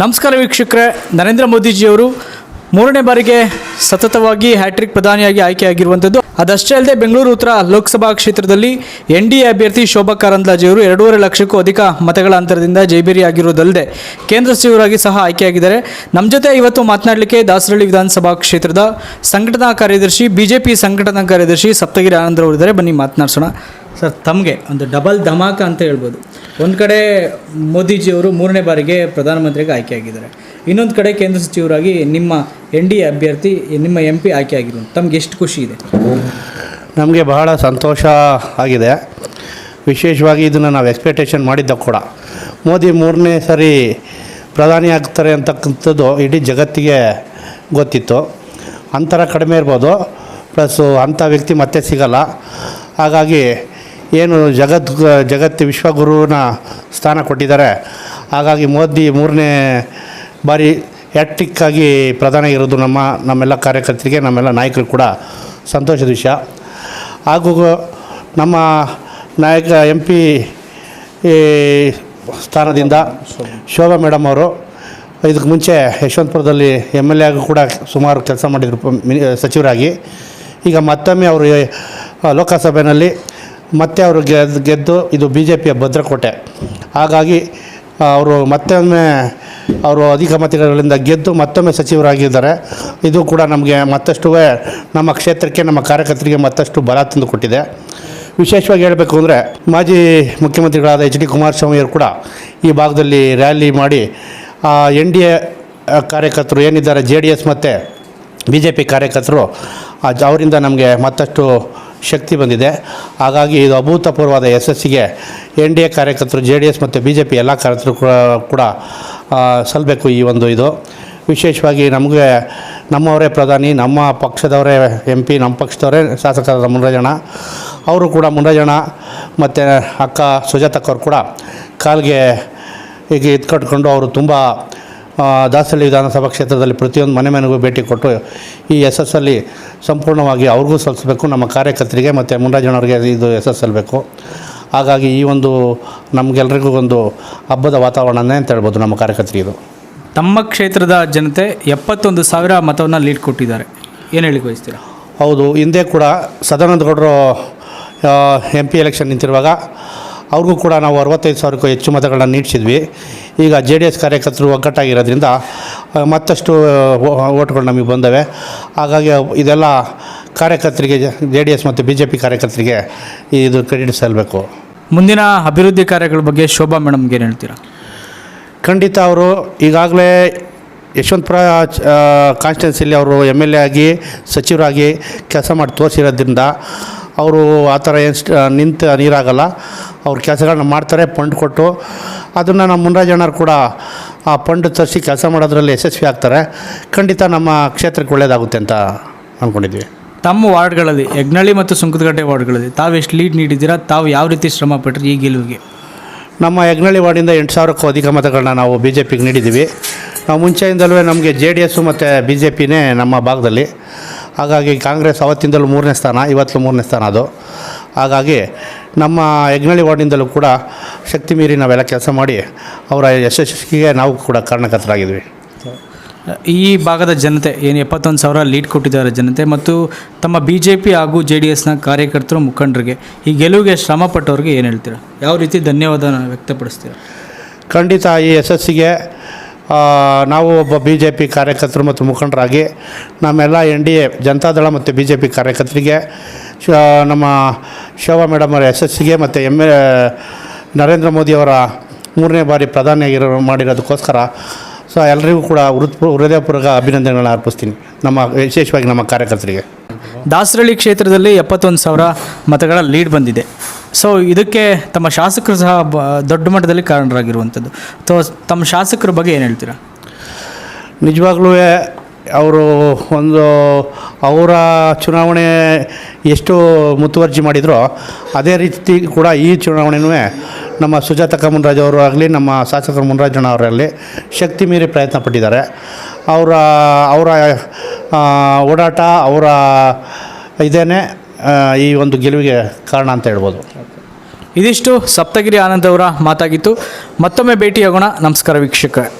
ನಮಸ್ಕಾರ ವೀಕ್ಷಕರೇ, ನರೇಂದ್ರ ಮೋದಿಜಿಯವರು ಮೂರನೇ ಬಾರಿಗೆ ಸತತವಾಗಿ ಹ್ಯಾಟ್ರಿಕ್ ಪ್ರಧಾನಿಯಾಗಿ ಆಯ್ಕೆಯಾಗಿರುವಂಥದ್ದು. ಅದಷ್ಟೇ ಅಲ್ಲದೆ ಬೆಂಗಳೂರು ಉತ್ತರ ಲೋಕಸಭಾ ಕ್ಷೇತ್ರದಲ್ಲಿ ಎನ್ ಡಿ ಎ ಅಭ್ಯರ್ಥಿ ಶೋಭಾ ಕಾರಂದ್ಲಾಜೆಯವರು ಎರಡೂವರೆ ಲಕ್ಷಕ್ಕೂ ಅಧಿಕ ಮತಗಳ ಅಂತರದಿಂದ ಜೈಬೇರಿಯಾಗಿರುವುದಲ್ಲದೆ ಕೇಂದ್ರ ಸಚಿವರಾಗಿ ಸಹ ಆಯ್ಕೆಯಾಗಿದ್ದಾರೆ. ನಮ್ಮ ಜೊತೆ ಇವತ್ತು ಮಾತನಾಡಲಿಕ್ಕೆ ದಾಸರಳ್ಳಿ ವಿಧಾನಸಭಾ ಕ್ಷೇತ್ರದ ಸಂಘಟನಾ ಕಾರ್ಯದರ್ಶಿ, ಬಿಜೆಪಿ ಸಂಘಟನಾ ಕಾರ್ಯದರ್ಶಿ ಸಪ್ತಗಿರಿ ಆನಂದ್ ಬನ್ನಿ ಮಾತನಾಡ್ಸೋಣ. ಸರ್, ತಮಗೆ ಒಂದು ಡಬಲ್ ಧಮಾಕ ಅಂತ ಹೇಳ್ಬೋದು. ಒಂದು ಕಡೆ ಮೋದಿಜಿಯವರು ಮೂರನೇ ಬಾರಿಗೆ ಪ್ರಧಾನಮಂತ್ರಿಗೆ ಆಯ್ಕೆಯಾಗಿದ್ದಾರೆ. ಇನ್ನೊಂದು ಕಡೆ ಕೇಂದ್ರ ಸಚಿವರಾಗಿ ನಿಮ್ಮ ಎನ್ ಡಿ ಎ ಅಭ್ಯರ್ಥಿ, ನಿಮ್ಮ ಎಂ ಪಿ ಆಯ್ಕೆಯಾಗಿರೋದು ತಮ್ಗೆ ಎಷ್ಟು ಖುಷಿ ಇದೆ? ನಮಗೆ ಬಹಳ ಸಂತೋಷ ಆಗಿದೆ. ವಿಶೇಷವಾಗಿ ಇದನ್ನು ನಾವು ಎಕ್ಸ್ಪೆಕ್ಟೇಷನ್ ಮಾಡಿದ್ದ ಕೂಡ. ಮೋದಿ ಮೂರನೇ ಸರಿ ಪ್ರಧಾನಿ ಆಗ್ತಾರೆ ಅಂತಕ್ಕಂಥದ್ದು ಇಡೀ ಜಗತ್ತಿಗೆ ಗೊತ್ತಿತ್ತು. ಅಂತರ ಕಡಿಮೆ ಇರ್ಬೋದು. ಪ್ಲಸ್ಸು ಅಂಥ ವ್ಯಕ್ತಿ ಮತ್ತೆ ಸಿಗಲ್ಲ. ಹಾಗಾಗಿ ಏನು ಜಗತ್ ಜಗತ್ತು ವಿಶ್ವಗುರುವಿನ ಸ್ಥಾನ ಕೊಟ್ಟಿದ್ದಾರೆ. ಹಾಗಾಗಿ ಮೋದಿ ಮೂರನೇ ಬಾರಿ ಆಗಿ ಪ್ರಧಾನ ಇರೋದು ನಮ್ಮ, ನಮ್ಮೆಲ್ಲ ಕಾರ್ಯಕರ್ತರಿಗೆ, ನಮ್ಮೆಲ್ಲ ನಾಯಕರು ಕೂಡ ಸಂತೋಷದ ವಿಷಯ. ಹಾಗೂ ನಮ್ಮ ನಾಯಕ ಎಂ ಪಿ ಸ್ಥಾನದಿಂದ ಶೋಭಾ ಮೇಡಮ್ ಅವರು, ಇದಕ್ಕೆ ಮುಂಚೆ ಯಶವಂತಪುರದಲ್ಲಿ ಎಂ ಎಲ್ ಎ ಕೂಡ ಸುಮಾರು ಕೆಲಸ ಮಾಡಿದರು ಸಚಿವರಾಗಿ. ಈಗ ಮತ್ತೊಮ್ಮೆ ಅವರು ಲೋಕಸಭೆಯಲ್ಲಿ ಮತ್ತೆ ಅವರು ಗೆದ್ದು ಗೆದ್ದು ಇದು ಬಿ ಜೆ ಪಿಯ ಭದ್ರಕೋಟೆ. ಹಾಗಾಗಿ ಅವರು ಮತ್ತೊಮ್ಮೆ, ಅವರು ಅಧಿಕ ಮತಗಳಿಂದ ಗೆದ್ದು ಮತ್ತೊಮ್ಮೆ ಸಚಿವರಾಗಿದ್ದಾರೆ. ಇದು ಕೂಡ ನಮಗೆ ಮತ್ತಷ್ಟು ನಮ್ಮ ಕ್ಷೇತ್ರಕ್ಕೆ, ನಮ್ಮ ಕಾರ್ಯಕರ್ತರಿಗೆ ಮತ್ತಷ್ಟು ಬಲ ತಂದು ಕೊಟ್ಟಿದೆ. ವಿಶೇಷವಾಗಿ ಹೇಳಬೇಕು ಅಂದರೆ, ಮಾಜಿ ಮುಖ್ಯಮಂತ್ರಿಗಳಾದ ಎಚ್ ಡಿ ಕುಮಾರಸ್ವಾಮಿಯವರು ಕೂಡ ಈ ಭಾಗದಲ್ಲಿ ರ್ಯಾಲಿ ಮಾಡಿ ಎನ್ ಡಿ ಎ ಕಾರ್ಯಕರ್ತರು ಏನಿದ್ದಾರೆ, ಜೆ ಡಿ ಎಸ್ ಮತ್ತು ಬಿ ಜೆ ಪಿ ಕಾರ್ಯಕರ್ತರು ಅವರಿಂದ ನಮಗೆ ಮತ್ತಷ್ಟು ಶಕ್ತಿ ಬಂದಿದೆ. ಹಾಗಾಗಿ ಇದು ಅಭೂತಪೂರ್ವವಾದ ಯಶಸ್ಸಿಗೆ ಎನ್ ಡಿ ಎ ಕಾರ್ಯಕರ್ತರು, ಜೆ ಡಿ ಎಸ್ ಮತ್ತು ಬಿ ಜೆ ಪಿ ಎಲ್ಲ ಕಾರ್ಯಕರ್ತರು ಕೂಡ- ಸಲ್ಲಬೇಕು ಈ ಒಂದು ಇದು. ವಿಶೇಷವಾಗಿ ನಮಗೆ ನಮ್ಮವರೇ ಪ್ರಧಾನಿ, ನಮ್ಮ ಪಕ್ಷದವರೇ ಎಂ ಪಿ, ನಮ್ಮ ಪಕ್ಷದವರೇ ಶಾಸಕರಾದ ಮುನರಾಜಣ್ಣ ಅವರು ಕೂಡ, ಮುನರಾಜಣ್ಣ ಮತ್ತು ಅಕ್ಕ ಸುಜಾತಕ್ಕವ್ರು ಕೂಡ ಕಾಲ್ಗೆ ಈಗ ಎತ್ಕಟ್ಕೊಂಡು ಅವರು ತುಂಬ ದಾಸಹಳ್ಳಿ ವಿಧಾನಸಭಾ ಕ್ಷೇತ್ರದಲ್ಲಿ ಪ್ರತಿಯೊಂದು ಮನೆ ಮನೆಗೂ ಭೇಟಿ ಕೊಟ್ಟು ಈ ಯಶಸ್ಸಲ್ಲಿ ಸಂಪೂರ್ಣವಾಗಿ ಅವ್ರಿಗೂ ಸಲ್ಲಿಸಬೇಕು ನಮ್ಮ ಕಾರ್ಯಕರ್ತರಿಗೆ ಮತ್ತು ಮುಂಡಾಜನವ್ರಿಗೆ ಇದು ಯಶಸ್ಸು ಸಲ್ಲಬೇಕು ಹಾಗಾಗಿ ಈ ಒಂದು ನಮಗೆಲ್ಲರಿಗೂ ಒಂದು ಹಬ್ಬದ ವಾತಾವರಣನೇ ಅಂತ ಹೇಳ್ಬೋದು ನಮ್ಮ ಕಾರ್ಯಕರ್ತರಿಗೆ ಇದು. ತಮ್ಮ ಕ್ಷೇತ್ರದ ಜನತೆ ಎಪ್ಪತ್ತೊಂದು ಸಾವಿರ ಮತವನ್ನು ಲೀಡ್ ಕೊಟ್ಟಿದ್ದಾರೆ. ಏನು ಹೇಳಿ ಬಯಸ್ತೀರಾ? ಹೌದು ಹಿಂದೆ ಕೂಡ ಸದಾನಂದ ಗೌಡರು ಎಂ ಪಿ ಎಲೆಕ್ಷನ್ ನಿಂತಿರುವಾಗ ಅವ್ರಿಗೂ ಕೂಡ ನಾವು ಅರವತ್ತೈದು ಸಾವಿರಕ್ಕೂ ಹೆಚ್ಚು ಮತಗಳನ್ನು ನೀಡಿಸಿದ್ವಿ. ಈಗ ಜೆ ಡಿ ಎಸ್ ಕಾರ್ಯಕರ್ತರು ಒಗ್ಗಟ್ಟಾಗಿರೋದ್ರಿಂದ ಮತ್ತಷ್ಟು ಓಟ್ಗಳು ನಮಗೆ ಬಂದವೆ. ಹಾಗಾಗಿ ಇದೆಲ್ಲ ಕಾರ್ಯಕರ್ತರಿಗೆ ಜೆ ಡಿ ಎಸ್ ಮತ್ತು ಬಿ ಜೆ ಪಿ ಕಾರ್ಯಕರ್ತರಿಗೆ ಇದು ಕ್ರೆಡಿಟ್ ಸಲ್ಲಬೇಕು ಮುಂದಿನ ಅಭಿವೃದ್ಧಿ ಕಾರ್ಯಗಳ ಬಗ್ಗೆ ಶೋಭಾ ಮೇಡಮ್ಗೆ ಏನು ಹೇಳ್ತೀರಾ? ಖಂಡಿತ ಅವರು ಈಗಾಗಲೇ ಯಶವಂತಪುರ ಕಾನ್ಸ್ಟಿಟ್ಯೂನ್ಸಿಲಿ ಅವರು ಎಂ ಎಲ್ ಎ ಆಗಿ ಸಚಿವರಾಗಿ ಕೆಲಸ ಮಾಡಿ ತೋರಿಸಿರೋದ್ರಿಂದ ಅವರು ಆ ಥರ ಏನು ನಿಂತು ನೀರಾಗಲ್ಲ. ಅವ್ರ ಕೆಲಸಗಳನ್ನ ಮಾಡ್ತಾರೆ ಫಂಡ್ ಕೊಟ್ಟು. ಅದನ್ನು ನಮ್ಮ ಮುನ್ರಾಜಣ್ಣರು ಕೂಡ ಆ ಫಂಡ್ ತರಿಸಿ ಕೆಲಸ ಮಾಡೋದ್ರಲ್ಲಿ ಯಶಸ್ವಿ ಆಗ್ತಾರೆ. ಖಂಡಿತ ನಮ್ಮ ಕ್ಷೇತ್ರಕ್ಕೆ ಒಳ್ಳೆಯದಾಗುತ್ತೆ ಅಂತ ಅಂದ್ಕೊಂಡಿದ್ವಿ ತಮ್ಮ ವಾರ್ಡ್ಗಳಲ್ಲಿ ಯಜ್ಞಳ್ಳಿ ಮತ್ತು ಸುಂಕದಗಟ್ಟೆ ವಾರ್ಡ್ಗಳಲ್ಲಿ ತಾವು ಎಷ್ಟು ಲೀಡ್ ನೀಡಿದ್ದೀರಾ ತಾವು ಯಾವ ರೀತಿ ಶ್ರಮ ಪಟ್ಟರೆ ಈ ಗೆಲುವಿಗೆ? ನಮ್ಮ ಯಜ್ಞಳ್ಳಿ ವಾರ್ಡಿಂದ ಎಂಟು ಸಾವಿರಕ್ಕೂ ಅಧಿಕ ಮತಗಳನ್ನ ನಾವು ಬಿ ಜೆ ಪಿಗೆ ನೀಡಿದ್ದೀವಿ. ನಾವು ಮುಂಚೆಯಿಂದಲೂ ನಮಗೆ ಜೆ ಡಿ ಎಸ್ಸು ಮತ್ತು ಬಿ ಜೆ ಪಿನೇ ನಮ್ಮ ಭಾಗದಲ್ಲಿ. ಹಾಗಾಗಿ ಕಾಂಗ್ರೆಸ್ ಅವತ್ತಿಂದಲೂ ಮೂರನೇ ಸ್ಥಾನ ಇವತ್ತು ಮೂರನೇ ಸ್ಥಾನ ಅದು. ಹಾಗಾಗಿ ನಮ್ಮ ಯಜ್ಞಳ್ಳಿ ವಾರ್ಡಿಂದಲೂ ಕೂಡ ಶಕ್ತಿ ಮೀರಿ ನಾವೆಲ್ಲ ಕೆಲಸ ಮಾಡಿ ಅವರ ಯಶಸ್ಸಿಗೆ ನಾವು ಕೂಡ ಕಾರಣಕರ್ತರಾಗಿದ್ವಿ. ಈ ಭಾಗದ ಜನತೆ ಏನು ಎಪ್ಪತ್ತೊಂದು ಸಾವಿರ ಲೀಡ್ ಕೊಟ್ಟಿದ್ದಾರೆ ಜನತೆ ಮತ್ತು ತಮ್ಮ ಬಿ ಜೆ ಪಿ ಹಾಗೂ ಜೆ ಡಿ ಎಸ್ನ ಕಾರ್ಯಕರ್ತರು ಮುಖಂಡರಿಗೆ ಈ ಗೆಲುವಿಗೆ ಶ್ರಮ ಪಟ್ಟವ್ರಿಗೆ ಏನು ಹೇಳ್ತೀರಾ? ಯಾವ ರೀತಿ ಧನ್ಯವಾದ ವ್ಯಕ್ತಪಡಿಸ್ತೀರಾ? ಖಂಡಿತ ಈ ಯಶಸ್ಸಿಗೆ ನಾವು ಒಬ್ಬ ಬಿ ಜೆ ಪಿ ಕಾರ್ಯಕರ್ತರು ಮತ್ತು ಮುಖಂಡರಾಗಿ ನಮ್ಮೆಲ್ಲ ಎನ್ ಡಿ ಎ ಜನತಾದಳ ಮತ್ತು ಬಿ ಜೆ ಪಿ ಕಾರ್ಯಕರ್ತರಿಗೆ ಶ ನಮ್ಮ ಶೋಭಾ ಮೇಡಮ್ ಅವರ ಯಶಸ್ಸಿಗೆ ಮತ್ತು ಎಂ ಎ, ನರೇಂದ್ರ ಮೋದಿಯವರ ಮೂರನೇ ಬಾರಿ ಪ್ರಧಾನಿಯಾಗಿರೋ ಮಾಡಿರೋದಕ್ಕೋಸ್ಕರ ಸೊ ಎಲ್ಲರಿಗೂ ಕೂಡ ಹೃತ್ ಹೃದಯಪೂರ್ವಕ ಅಭಿನಂದನೆಗಳನ್ನ ಅರ್ಪಿಸ್ತೀನಿ ನಮ್ಮ, ವಿಶೇಷವಾಗಿ ನಮ್ಮ ಕಾರ್ಯಕರ್ತರಿಗೆ. ದಾಸರಳ್ಳಿ ಕ್ಷೇತ್ರದಲ್ಲಿ ಎಪ್ಪತ್ತೊಂದು ಸಾವಿರ ಮತಗಳ ಲೀಡ್ ಬಂದಿದೆ. ಸೊ ಇದಕ್ಕೆ ತಮ್ಮ ಶಾಸಕರು ಸಹ ಬ ದೊಡ್ಡ ಮಟ್ಟದಲ್ಲಿ ಕಾರಣರಾಗಿರುವಂಥದ್ದು. ಸೊ ತಮ್ಮ ಶಾಸಕರ ಬಗ್ಗೆ ಏನು ಹೇಳ್ತೀರಾ? ನಿಜವಾಗ್ಲೂ ಅವರು ಒಂದು ಅವರ ಚುನಾವಣೆ ಎಷ್ಟು ಮುತುವರ್ಜಿ ಮಾಡಿದ್ರೋ ಅದೇ ರೀತಿ ಕೂಡ ಈ ಚುನಾವಣೆನೂ ನಮ್ಮ ಸುಜಾತ ಮುನ್ರಾಜ್ ಅವರು ಆಗಲಿ ನಮ್ಮ ಶಾಸಕ ಮುನ್ರಾಜಣ್ಣ ಅವರಲ್ಲಿ ಶಕ್ತಿ ಮೀರಿ ಪ್ರಯತ್ನ ಪಟ್ಟಿದ್ದಾರೆ. ಅವರ ಅವರ ಓಡಾಟ ಅವರ ಇದೇನೆ ಆ, ಈ ಒಂದು ಗೆಲುವಿಗೆ ಕಾರಣ ಅಂತ ಹೇಳ್ಬೋದು. ಇದಿಷ್ಟು ಸಪ್ತಗಿರಿ ಆನಂದ್ ಅವರ ಮಾತಾಗಿತ್ತು. ಮತ್ತೊಮ್ಮೆ ಭೇಟಿಯಾಗೋಣ. ನಮಸ್ಕಾರ ವೀಕ್ಷಕ